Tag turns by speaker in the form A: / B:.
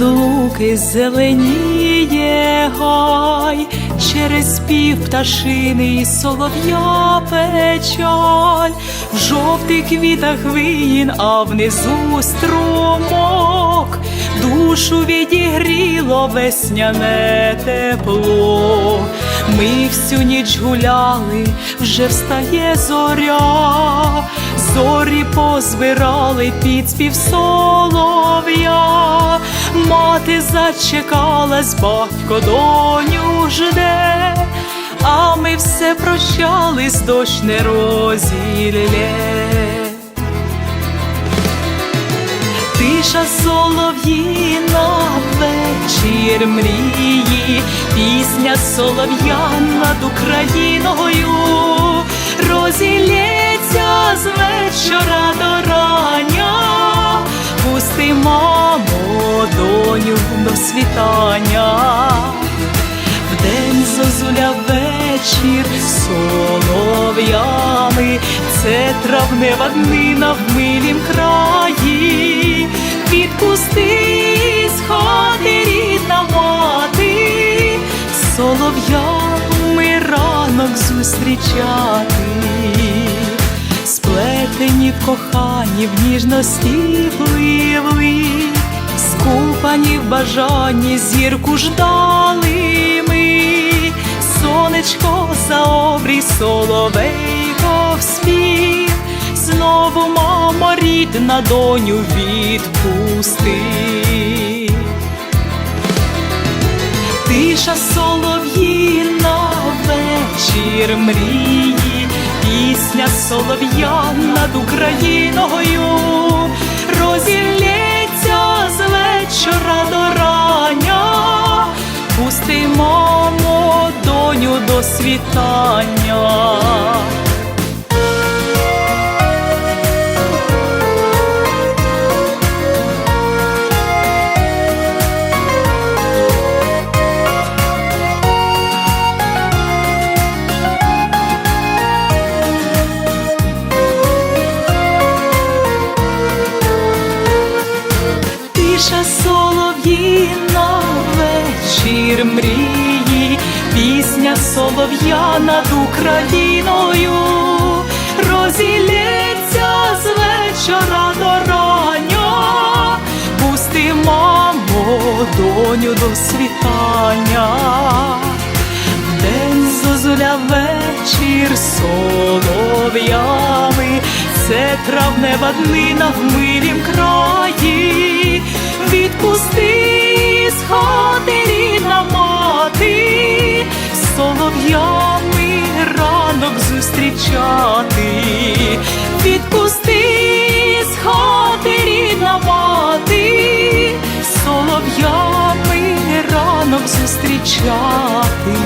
A: луки зеленіє гай, через спів пташини і солов'я печаль, в жовтих квітах виїн, а внизу струмок, душу відігріло весняне тепло. Ми всю ніч гуляли, вже встає зоря, зорі позбирали під спів солов'я, мати зачекалась, батько доню жде, а ми все прощались, дощ не розілє. Тиша солов'їна, вечір мрії, пісня солов'я над Україною. Розілється з вечора до рання, пусти, мамо, доню до світання. Вдень зозуля вечір солов'ями, це травнева днина в милім краї, відпусти хати рідна мати, солов'ями ранок зустрічати, сплетені в ніжності пливли, скупані в бажанні зірку ждали ми, сонечко за обрій соловейко в спів, знову мамо рідна доню відпусти. Тиша солов'їна, вечір мрії, пісня солов'я над Україною розілється з вечора до рання, пустимо доню до світання. Вечір мрії, пісня солов'я над Україною. Розілється з вечора до рання, пусти, мамо, до світання. День зозуля вечір солов'ями, це травнева днина в милім краї, солов'ями ранок зустрічати, відпусти з хати рідна мати, солов'ями ранок зустрічати.